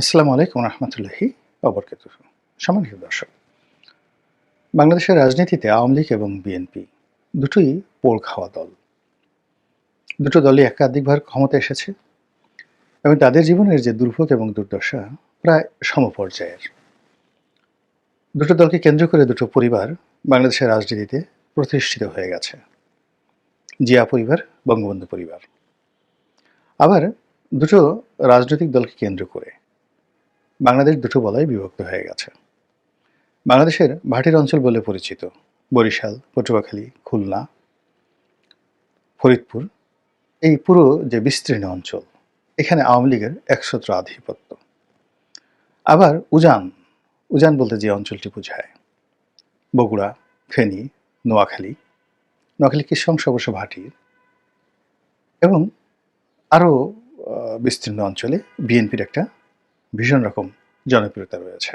আসসালামু আলাইকুম রহমতুল্লাহি অবরকাত সম্মানিত দর্শক, বাংলাদেশের রাজনীতিতে আওয়ামী লীগ এবং বিএনপি দুটোই পোল খাওয়া দল। দুটো দলই একাধিকবার ক্ষমতা এসেছে এবং তাদের জীবনের যে দুর্ভোগ এবং দুর্দশা প্রায় সমপর্যায়ের। দুটো দলকে কেন্দ্র করে দুটো পরিবার বাংলাদেশের রাজনীতিতে প্রতিষ্ঠিত হয়ে গেছে। জিয়া পরিবার, বঙ্গবন্ধু পরিবার। আবার দুটো রাজনৈতিক দলকে কেন্দ্র করে বাংলাদেশ দুটো বলয় বিভক্ত হয়ে গেছে। বাংলাদেশের ভাটির অঞ্চল বলে পরিচিত, বরিশাল, পটুয়াখালী, খুলনা, ফরিদপুর, এই পুরো যে বিস্তীর্ণ অঞ্চল, এখানে আওয়ামী লীগের একশত্র আধিপত্য। আবার উজান উজান বলতে যে অঞ্চলটি বোঝায়, বগুড়া, ফেনী, নোয়াখালী নোয়াখালী অংশ অবশ্য ভাটির এবং আরও বিস্তীর্ণ অঞ্চলে বিএনপির একটা ভীষণ রকম জনপ্রিয়তা রয়েছে।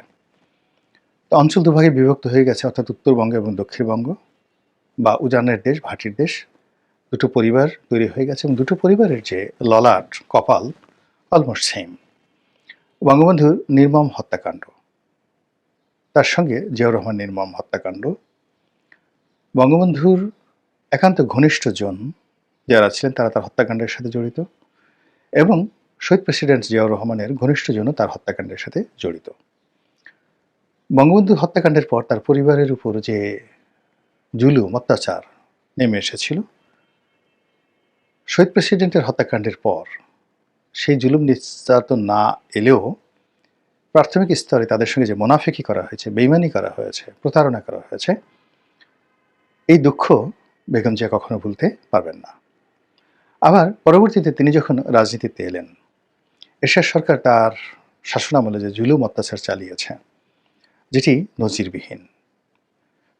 তো অঞ্চল দুভাগে বিভক্ত হয়ে গেছে, অর্থাৎ উত্তরবঙ্গ এবং দক্ষিণবঙ্গ বা উজানের দেশ, ভাটির দেশ। দুটো পরিবার তৈরি হয়ে গেছে এবং দুটো পরিবারের যে ললাট কপাল অলমোস্ট সেম বঙ্গবন্ধুর নির্মম হত্যাকাণ্ড, তার সঙ্গে জিয়াউর রহমান নির্মম হত্যাকাণ্ড। বঙ্গবন্ধুর একান্ত ঘনিষ্ঠজন যারা ছিলেন, তারা তার হত্যাকাণ্ডের সাথে জড়িত এবং শহীদ প্রেসিডেন্ট জিয়াউর রহমানের ঘনিষ্ঠ জন তার হত্যাকাণ্ডের সাথে জড়িত। বঙ্গবন্ধু হত্যাকাণ্ডের পর তার পরিবারের উপর যে জুলুম, অত্যাচার নেমে এসেছিল, শহীদ প্রেসিডেন্টের হত্যাকাণ্ডের পর সেই জুলুম নির্যাতন না এলেও প্রাথমিক স্তরে তাদের সঙ্গে যে মোনাফেকি করা হয়েছে, বেইমানি করা হয়েছে, প্রতারণা করা হয়েছে, এই দুঃখ বেগম জিয়া কখনো ভুলতে পারবেন না। আবার পরবর্তীতে তিনি যখন রাজনীতিতে এলেন এরশাদ সরকার তার শাসনামলে যে জুলুম অত্যাচার চালিয়েছে, যেটি নজিরবিহীন।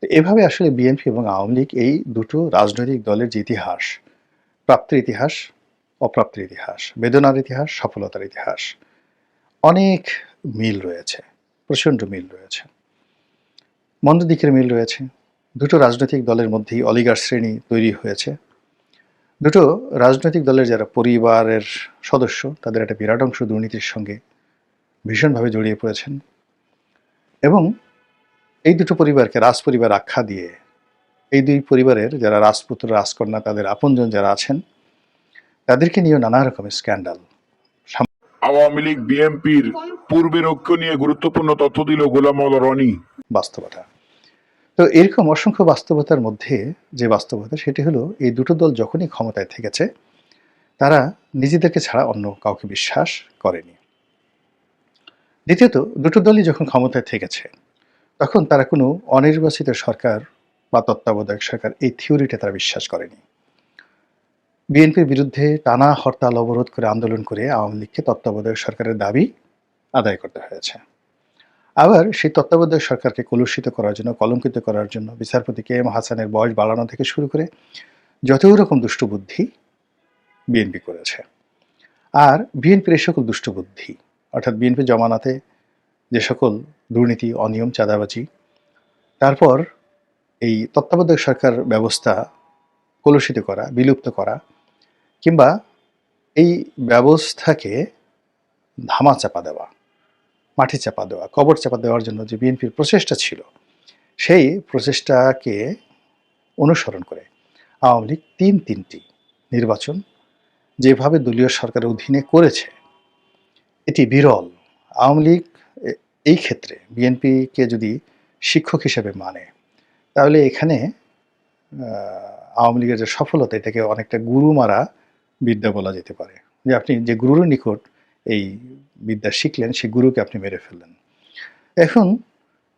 এভাবে আসলে বিএনপি এবং আওয়ামী লীগ এই দুটো রাজনৈতিক দলের যে ইতিহাস, প্রাপ্তির ইতিহাস, অপ্রাপ্তির ইতিহাস, বেদনার ইতিহাস, সফলতার ইতিহাস, অনেক মিল রয়েছে, প্রচণ্ড মিল রয়েছে। মন্দ দিকের মিল রয়েছে। দুটো রাজনৈতিক দলের মধ্যেই অলিগার শ্রেণি তৈরি হয়েছে। দুটো রাজনৈতিক দলের যারা পরিবারের সদস্য তাদের একটা বিরাট অংশ দুর্নীতির সঙ্গে ভীষণভাবে জড়িয়ে পড়েছেন। এবং এই দুটো পরিবারকে রাজ পরিবার আখ্যা দিয়ে এই দুই পরিবারের যারা রাজপুত্র রাজকন্যা তাদের আপনজন যারা আছেন তাদেরকে নিয়েও নানা রকমের স্ক্যান্ডাল। আওয়ামী লীগ বিএনপির পূর্বের ঐক্য নিয়ে গুরুত্বপূর্ণ তথ্য দিল গোলাম রনি। বাস্তবতা। তো এরকম অসংখ্য বাস্তবতার মধ্যে যে বাস্তবতা, সেটি হলো এই দুটো দল যখনই ক্ষমতায় থেকেছে, তারা নিজেদেরকে ছাড়া অন্য কাউকে বিশ্বাস করেনি। দ্বিতীয়ত, দুটো দলই যখন ক্ষমতায় থেকেছে, তখন তারা কোনো অনির্বাচিত সরকার বা তত্ত্বাবধায়ক সরকার এই থিওরিটা তারা বিশ্বাস করেনি। বিএনপির বিরুদ্ধে টানা হরতাল অবরোধ করে আন্দোলন করে আওয়ামী লীগকে তত্ত্বাবধায়ক সরকারের দাবি আদায় করতে হয়েছে। আবার সেই তত্ত্বাবধায়ক সরকারকে কলুষিত করার জন্য, কলঙ্কিত করার জন্য বিচারপতি কে এম হাসানের বয়স বাড়ানো থেকে শুরু করে যত রকম দুষ্টবুদ্ধি বিএনপি করেছে। আর বিএনপির এই সকল দুষ্টবুদ্ধি, অর্থাৎ বিএনপি জমানাতে যে সকল দুর্নীতি, অনিয়ম, চাঁদাবাজি, তারপর এই তত্ত্বাবধায়ক সরকার ব্যবস্থা কলুষিত করা, বিলুপ্ত করা, কিংবা এই ব্যবস্থাকে ধামা চাপা দেওয়া। মাটি চাপা দেওয়া, কবর চাপা দেওয়ার জন্য যে বিএনপির প্রচেষ্টা ছিল, সেই প্রচেষ্টাকে অনুসরণ করে আওয়ামী লীগ তিন তিনটি নির্বাচন যেভাবে দলীয় সরকারের অধীনে করেছে, এটি বিরল। আওয়ামী লীগ এই ক্ষেত্রে বিএনপিকে যদি শিক্ষক হিসেবে মানে তাহলে এখানে আওয়ামী লীগের যে সফলতা, এটাকে অনেকটা গুরু মারা বিদ্যা বলা যেতে পারে। যে আপনি যে গুরুর নিকট এই বিদ্যা শিখলেন সেই গুরুকে আপনি মেরে ফেললেন। এখন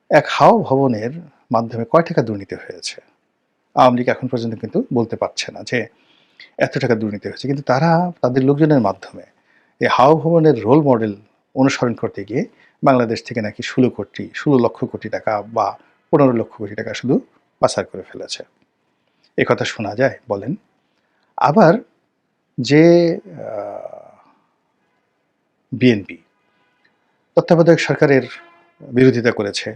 এক হাও ভবনের মাধ্যমে কয় টাকা দুর্নীতি হয়েছে? আওয়ামী লীগ এখন পর্যন্ত কিন্তু বলতে পারছে না যে এত টাকা দুর্নীতি হয়েছে। কিন্তু তারা তাদের লোকজনের মাধ্যমে এই হাও ভবনের রোল মডেল অনুসরণ করতে গিয়ে বাংলাদেশ থেকে নাকি ষোলো কোটি, ষোলো লক্ষ কোটি টাকা বা পনেরো লক্ষ কোটি টাকা শুধু পাচার করে ফেলেছে। কথা শোনা যায়, বলেন। আবার যে বিএনপি। তত্ত্বাবধায়ক সরকারের বিরোধিতা করেছে,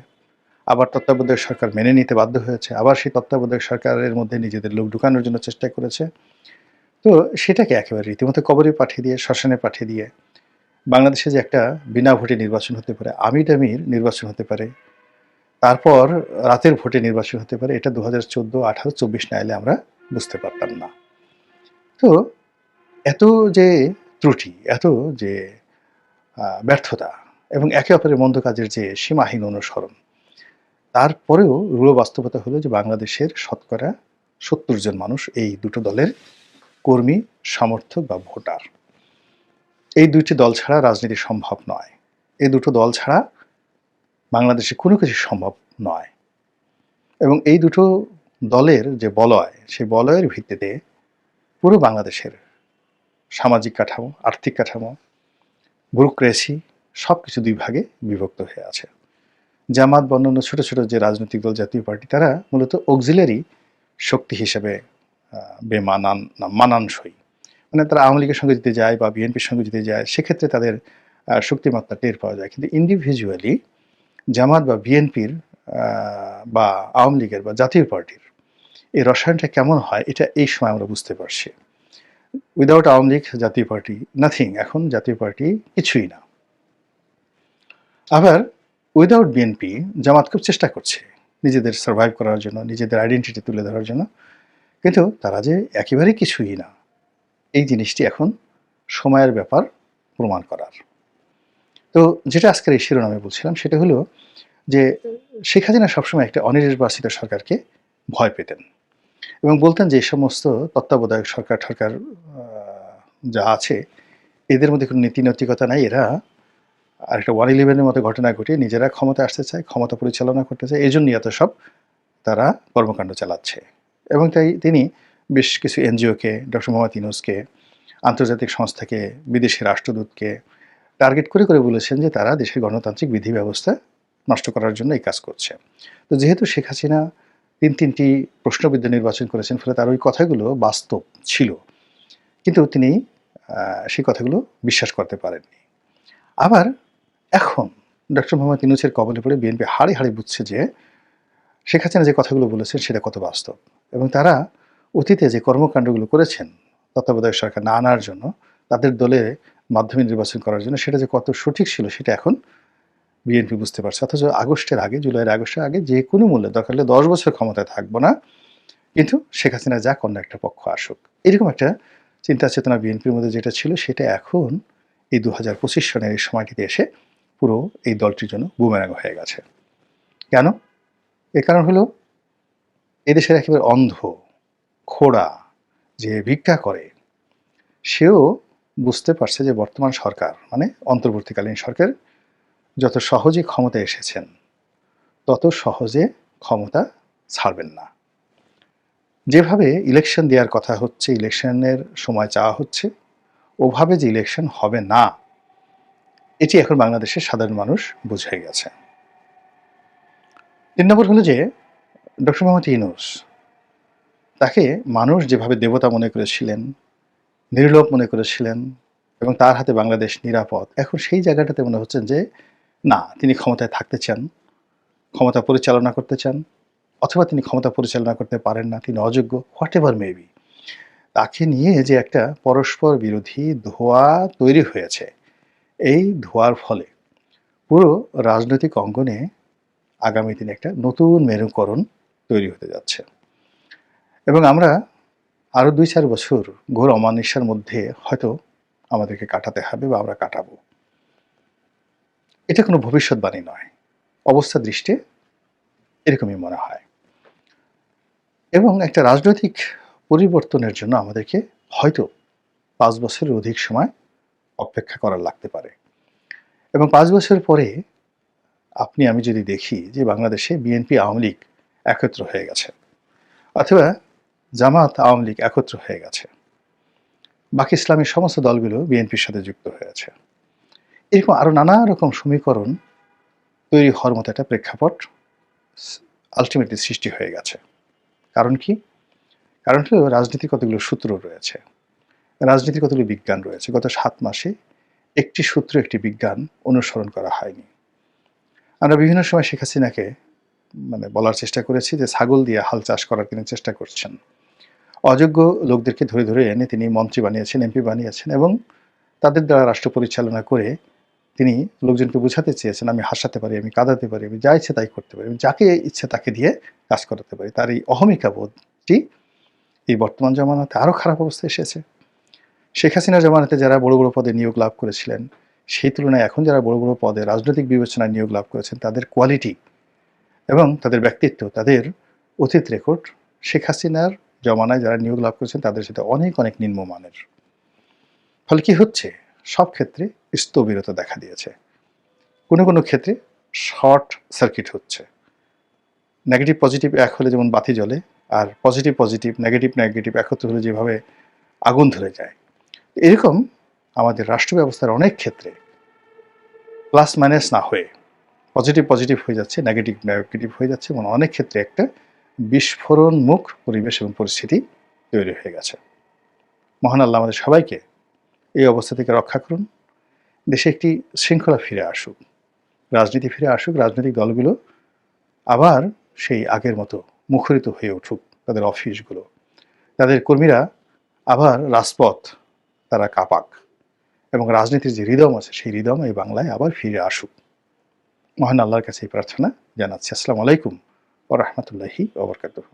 আবার তত্ত্বাবধায়ক সরকার মেনে নিতে বাধ্য হয়েছে, আবার সেই তত্ত্বাবধায়ক সরকারের মধ্যে নিজেদের লোক ঢুকানোর জন্য চেষ্টা করেছে। তো সেটাকে একেবারে রীতিমতো কবরে পাঠিয়ে দিয়ে, শ্মশানে পাঠিয়ে দিয়ে বাংলাদেশে যে একটা বিনা ভোটে নির্বাচন হতে পারে আমির আমির নির্বাচন হতে পারে, তারপর রাতের ভোটে নির্বাচন হতে পারে, এটা দু হাজার চোদ্দ, আঠারো, চব্বিশ না এলে আমরা বুঝতে পারতাম না। তো এত যে ত্রুটি, এত যে ব্যর্থতা এবং একে অপরের মন্দ কাজের যে সীমাহীন অনুসরণ, তারপরেও রূঢ় বাস্তবতা হলো যে বাংলাদেশের শতকরা সত্তর জন মানুষ এই দুটো দলের কর্মী, সমর্থক বা ভোটার। এই দুইটি দল ছাড়া রাজনীতি সম্ভব নয়। এই দুটো দল ছাড়া বাংলাদেশে কোনো কিছু সম্ভব নয়। এবং এই দুটো দলের যে বলয়, সেই বলয়ের ভিত্তিতে পুরো বাংলাদেশের সামাজিক কাঠামো, আর্থিক কাঠামো ব্যুরোক্রেসি সব কিছু দুই ভাগে বিভক্ত হয়ে আছে। জামাত বা অন্যান্য ছোট ছোট যে রাজনৈতিক দল, জাতীয় পার্টি, তারা মূলত অক্সিলারি শক্তি হিসেবে বেমানান মানানসই। মানে তারা আওয়ামী লীগের সঙ্গে যেতে যায় বা বিএনপির সঙ্গে যেতে যায়, সেক্ষেত্রে তাদের শক্তিমাত্রা টের পাওয়া যায়। কিন্তু ইন্ডিভিজুয়ালি জামাত বা বিএনপির বা আওয়ামী লীগের বা জাতীয় পার্টির এই রসায়নটা কেমন হয়, এটা এই সময় আমরা বুঝতে পারছি। উইদাউট আওয়ামী লীগ জাতীয় পার্টি নাথিং এখন জাতীয় পার্টি কিছুই না। আবার উইদাউট বিএনপি জামাত খুব চেষ্টা করছে নিজেদের সার্ভাইভ করার জন্য, নিজেদের আইডেন্টিটি তুলে ধরার জন্য। কিন্তু তারা যে একেবারেই কিছুই না, এই জিনিসটি এখন সময়ের ব্যাপার প্রমাণ করার। তো যেটা আজকের এই শিরোনামে বলছিলাম, সেটা হলো যে শেখ হাসিনা সবসময় একটা অনির্বাচিত সরকারকে ভয় পেতেন। এবং বলতেন যে এই সমস্ত তত্ত্বাবধায়ক সরকার সরকার যা আছে, এদের মধ্যে কোনো নীতি নৈতিকতা নাই। এরা আর একটা ওয়ান ইলেভেনের মতো ঘটনা ঘটিয়ে নিজেরা ক্ষমতা আসতে চায়, ক্ষমতা পরিচালনা করতে চায়। এই জন্যই এত সব তারা কর্মকাণ্ড চালাচ্ছে। এবং তাই তিনি বেশ কিছু এনজিওকে, ডক্টর মোহাম্মদ ইনুসকে আন্তর্জাতিক সংস্থাকে, বিদেশি রাষ্ট্রদূতকে টার্গেট করে করে বলেছেন যে, তারা দেশের গণতান্ত্রিক বিধি ব্যবস্থা নষ্ট করার জন্য এই কাজ করছে। তো যেহেতু শেখ হাসিনা তিন তিনটি প্রশ্নবিদ্ধ নির্বাচন করেছেন, ফলে তার ওই কথাগুলো বাস্তব ছিল। কিন্তু তিনি সেই কথাগুলো বিশ্বাস করতে পারেননি। আবার এখন ডক্টর মোহাম্মদ ইনুসের কবলে পড়ে বিএনপি হাড়ে হাড়ে বুঝছে যে শেখ হাসিনা যে কথাগুলো বলেছেন সেটা কত বাস্তব। এবং তারা অতীতে যে কর্মকাণ্ডগুলো করেছেন, তত্ত্বাবধায়ক সরকার না আনার জন্য, তাদের দলে মাধ্যমে নির্বাচন করার জন্য, সেটা যে কত সঠিক ছিল সেটা এখন বিএনপি বুঝতে পারছে। অথচ আগস্টের আগে, জুলাইয়ের আগস্টের আগে যে কোনো মূল্যে দরকার হলে দশ বছর ক্ষমতায় থাকব না। কিন্তু শেখ হাসিনা যাক অন্য একটা পক্ষ আসুক। এরকম একটা চিন্তা চেতনা বিএনপির মধ্যে যেটা ছিল, সেটা এখন এই দু হাজার পঁচিশ সনের এই সময়টিতে এসে পুরো এই দলটির জন্য বুমেরাং হয়ে গেছে। কেন? এর কারণ হলো এদেশের একেবারে অন্ধ, খোড়া, যে ভিক্ষা করে, সেও বুঝতে পারছে যে বর্তমান সরকার মানে অন্তর্বর্তীকালীন সরকার যত সহজে ক্ষমতা এসেছেন, তত সহজে ক্ষমতা ছাড়বেন না। যেভাবে ইলেকশন দেওয়ার কথা হচ্ছে ইলেকশনের সময় চাওয়া হচ্ছে, ওভাবে যে ইলেকশন হবে না, এটি এখন বাংলাদেশের সাধারণ মানুষ বুঝে গেছে। তিন নম্বর হলো যে, ডক্টর মোহাম্মদ ইউনুস তাকে মানুষ যেভাবে দেবতা মনে করেছিলেন, নির্লোভ মনে করেছিলেন এবং তার হাতে বাংলাদেশ নিরাপদ, এখন সেই জায়গাটাতে মনে হচ্ছেন যে না, তিনি ক্ষমতায় থাকতে চান, ক্ষমতা পরিচালনা করতে চান, অথবা তিনি ক্ষমতা পরিচালনা করতে পারেন না, তিনি অযোগ্য হোয়াট এভার মেবি তাকে নিয়ে যে একটা পরস্পর বিরোধী ধোঁয়া তৈরি হয়েছে, এই ধোঁয়ার ফলে পুরো রাজনৈতিক অঙ্গনে আগামী দিনে একটা নতুন মেরুকরণ তৈরি হতে যাচ্ছে। এবং আমরা আরও দুই চার বছর ঘোর অমানিসার মধ্যে হয়তো আমাদেরকে কাটাতে হবে বা আমরা কাটাবো। এটা কোনো ভবিষ্যৎবাণী নয়। অবস্থা দৃষ্টে এরকমই মনে হয়। এবং একটা রাজনৈতিক পরিবর্তনের জন্য আমাদেরকে হয়তো পাঁচ বছরের অধিক সময় অপেক্ষা করার লাগতে পারে। এবং পাঁচ বছর পরে আপনি, আমি যদি দেখি যে বাংলাদেশে বিএনপি, আওয়ামী লীগ একত্র হয়ে গেছে অথবা জামাত, আওয়ামী লীগ একত্র হয়ে গেছে। বাকি ইসলামী সমস্ত দলগুলো বিএনপির সাথে যুক্ত হয়েছে। এরকম আরও নানা রকম সমীকরণ তৈরি হওয়ার মতো একটা প্রেক্ষাপট আলটিমেটলি সৃষ্টি হয়ে গেছে। কারণ কি? কারণ হলো রাজনীতির কতগুলো সূত্র রয়েছে। রাজনীতির কতগুলো বিজ্ঞান রয়েছে। গত সাত মাসে একটি সূত্র, একটি বিজ্ঞান অনুসরণ করা হয়নি। আমরা বিভিন্ন সময় শেখ হাসিনাকে মানে বলার চেষ্টা করেছি যে ছাগল দিয়ে হাল চাষ করার তিনি চেষ্টা করছেন। অযোগ্য লোকদেরকে ধরে ধরে এনে তিনি মন্ত্রী বানিয়েছেন, এমপি বানিয়েছেন এবং তাদের দ্বারা রাষ্ট্র পরিচালনা করে তিনি লোকজনকে বোঝাতে চেয়েছেন, আমি হাসাতে পারি, আমি কাঁদাতে পারি, আমি যা ইচ্ছে তাই করতে পারি, আমি যাকে ইচ্ছে তাকে দিয়ে কাজ করাতে পারি। তার এই অহমিকা বোধটি এই বর্তমান জমানাতে আরও খারাপ অবস্থায় এসেছে। শেখ হাসিনা জমানাতে যারা বড় বড় পদে নিয়োগ লাভ করেছিলেন, সেই তুলনায় এখন যারা বড় বড় পদে রাজনৈতিক বিবেচনায় নিয়োগ লাভ করেছেন, তাদের কোয়ালিটি এবং তাদের ব্যক্তিত্ব, তাদের অতীত রেকর্ড শেখ হাসিনার জমানায় যারা নিয়োগ লাভ করেছেন, তাদের সাথে অনেক অনেক নিম্নমানের। ফলে কি হচ্ছে? সব ক্ষেত্রে স্থবিরতা দেখা দিয়েছে। কোনো কোনো ক্ষেত্রে শর্ট সার্কিট হচ্ছে। নেগেটিভ পজিটিভ এক হলে যেমন বাতি জ্বলে, আর পজিটিভ পজিটিভ, নেগেটিভ নেগেটিভ একত্র হলে যেভাবে আগুন ধরে যায়। এরকম আমাদের রাষ্ট্র ব্যবস্থার অনেক ক্ষেত্রে প্লাস মাইনাস না হয়ে পজিটিভ পজিটিভ হয়ে যাচ্ছে, নেগেটিভ নেগেটিভ হয়ে যাচ্ছে এবং অনেক ক্ষেত্রে একটা বিস্ফোরণমুখ পরিবেশ এবং পরিস্থিতি তৈরি হয়ে গেছে। মহান আল্লাহ আমাদের সবাইকে এই অবস্থা থেকে রক্ষা করুন। দেশে একটি শৃঙ্খলা ফিরে আসুক। রাজনীতি ফিরে আসুক, রাজনৈতিক দলগুলো আবার সেই আগের মতো মুখরিত হয়ে উঠুক তাদের অফিসগুলো। তাদের কর্মীরা আবার রাজপথ তারা কাপাক এবং রাজনীতির যে হৃদম আছে সেই হৃদম এই বাংলায় আবার ফিরে আসুক। মহান আল্লাহর কাছে এই প্রার্থনা জানাচ্ছি। আসসালামু আলাইকুম ও রহমতুল্লাহি ওবরকাতুহ